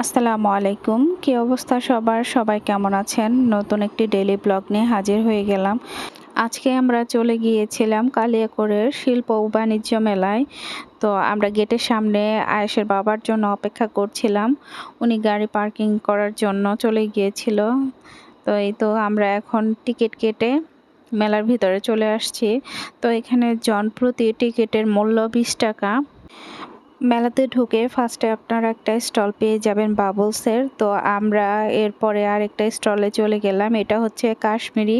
আসসালামু আলাইকুম। কি অবস্থা সবার? সবাই কেমন আছেন? নতুন একটি ডেলি ব্লগ নিয়ে হাজির হয়ে গেলাম। আজকে আমরা চলে গিয়েছিলাম কালিয়াকৈরের শিল্প ও বাণিজ্য মেলায়। তো আমরা গেটের সামনে আয়েশের বাবার জন্য অপেক্ষা করছিলাম। উনি গাড়ি পার্কিং করার জন্য চলে গিয়েছিল। তো এই তো আমরা এখন টিকিট কেটে মেলার ভিতরে চলে আসছি। তো এখানে জনপ্রতি টিকিটের মূল্য বিশ টাকা। মেলাতে ঢুকে ফার্স্টে আপনারা একটা স্টল পেয়ে যাবেন বাবলসের তো আমরা এরপরে আর একটা স্টলে চলে গেলাম। এটা হচ্ছে কাশ্মীরি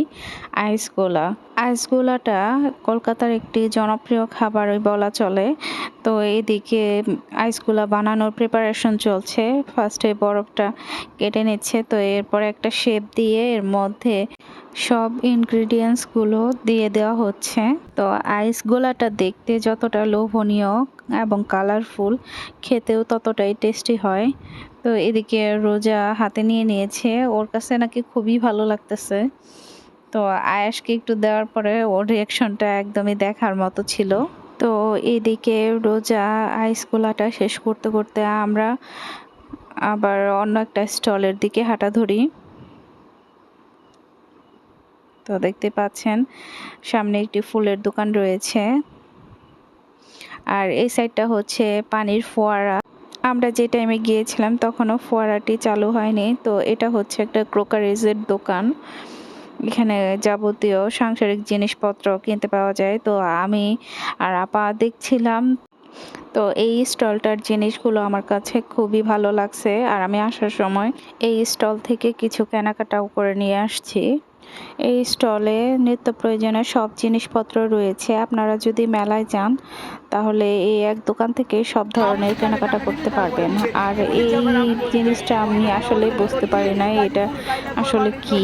আইসগোলা আইসগোলাটা কলকাতার একটি জনপ্রিয় খাবারই বলা চলে। তো এদিকে আইসগুলা বানানোর প্রিপারেশন চলছে। ফার্স্টে বরফটা কেটে নিচ্ছে। তো এরপরে একটা শেপ দিয়ে এর মধ্যে সব ইনগ্রিডিয়েন্টসগুলো দিয়ে দেওয়া হচ্ছে। তো আইস গোলাটা দেখতে যতটা লোভনীয় এবং কালারফুল খেতেও ততটাই টেস্টি হয়। তো এদিকে রোজা হাতে নিয়ে নিয়েছে, ওর কাছে নাকি খুবই ভালো লাগতেছে। তো আয়াসকে একটু দেওয়ার পরে ওর রিয়াকশনটা একদমই দেখার মতো ছিল। তো এদিকে রোজা আইস গোলাটা শেষ করতে করতে আমরা আবার অন্য একটা স্টলের দিকে হাঁটা ধরি। তো দেখতে পাচ্ছেন, সামনে একটি ফুলের দোকান রয়েছে। আর এই সাইডটা হচ্ছে পানির ফোয়ারা। আমরা যে টাইমে গিয়েছিলাম তখনও ফোয়ারাটি চালু হয়নি। তো এটা হচ্ছে একটা ক্রোকারিজের দোকান। এখানে যাবতীয় সাংসারিক জিনিসপত্র কিনতে পাওয়া যায়। তো আমি আর আপা দেখছিলাম। তো এই স্টলটার জিনিসগুলো আমার কাছে খুবই ভালো লাগছে। আর আমি আসার সময় এই স্টল থেকে কিছু কেনাকাটাও করে নিয়ে আসছি। এই স্টলে নিত্য প্রয়োজনীয় সব জিনিসপত্র রয়েছে। আপনারা যদি মেলায় যান, তাহলে এই এক দোকান থেকে সব ধরনের কেনাকাটা করতে পারবেন। আর এই জিনিসটা আমি আসলে বুঝতে পারি না, এটা আসলে কি?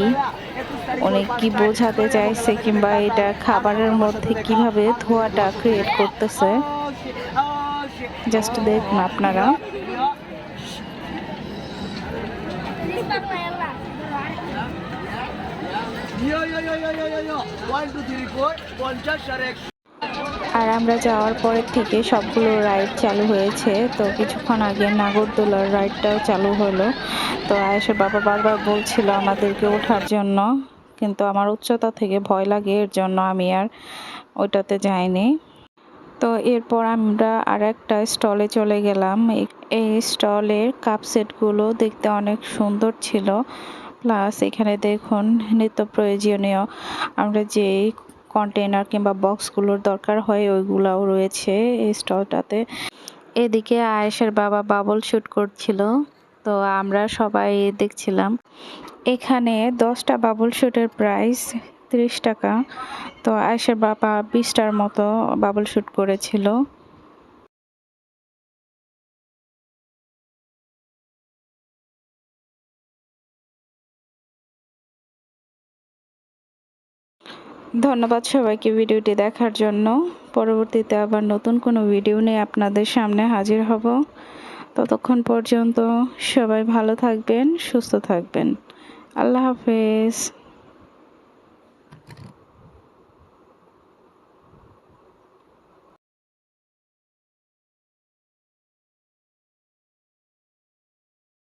অনেক কি বোঝাতে চাইছে কিংবা এটা খাবারের মধ্যে কীভাবে ধোয়াটা ক্রিয়েট করতেছে? জাস্ট দেখুন আপনারা। আর আমরা যাওয়ার পরের থেকে সবগুলো রাইড চালু হয়েছে। তো কিছুক্ষণ আগে নাগরদোলার রাইডটাও চালু হলো। তো আয়েশের বাবা বারবার বলছিল আমাদেরকে ওঠার জন্য, কিন্তু আমার উচ্চতা থেকে ভয় লাগে, এর জন্য আমি আর ওইটাতে যাইনি। তো এরপর আমরা আর একটা স্টলে চলে গেলাম। এই স্টলের কাপ সেটগুলো দেখতে অনেক সুন্দর ছিল। প্লাস এখানে দেখুন নিত্য প্রয়োজনীয় আমরা যে কন্টেনার কিংবা বক্সগুলোর দরকার হয় ওইগুলাও রয়েছে এই স্টলটাতে এদিকে আয়েশের বাবা বাবল শ্যুট করছিল, তো আমরা সবাই দেখছিলাম। এখানে দশটা বাবল শ্যুটের প্রাইস তিরিশ টাকা, তো আয়েশের বাবা বিশটার মতো বাবল শ্যুট করেছিল। ধন্যবাদ সবাইকে ভিডিওটি দেখার জন্য। পরবর্তীতে আবার নতুন কোনো ভিডিও নিয়ে আপনাদের সামনে হাজির হব। ততক্ষণ পর্যন্ত সবাই ভালো থাকবেন, সুস্থ থাকবেন। আল্লাহ হাফেজ।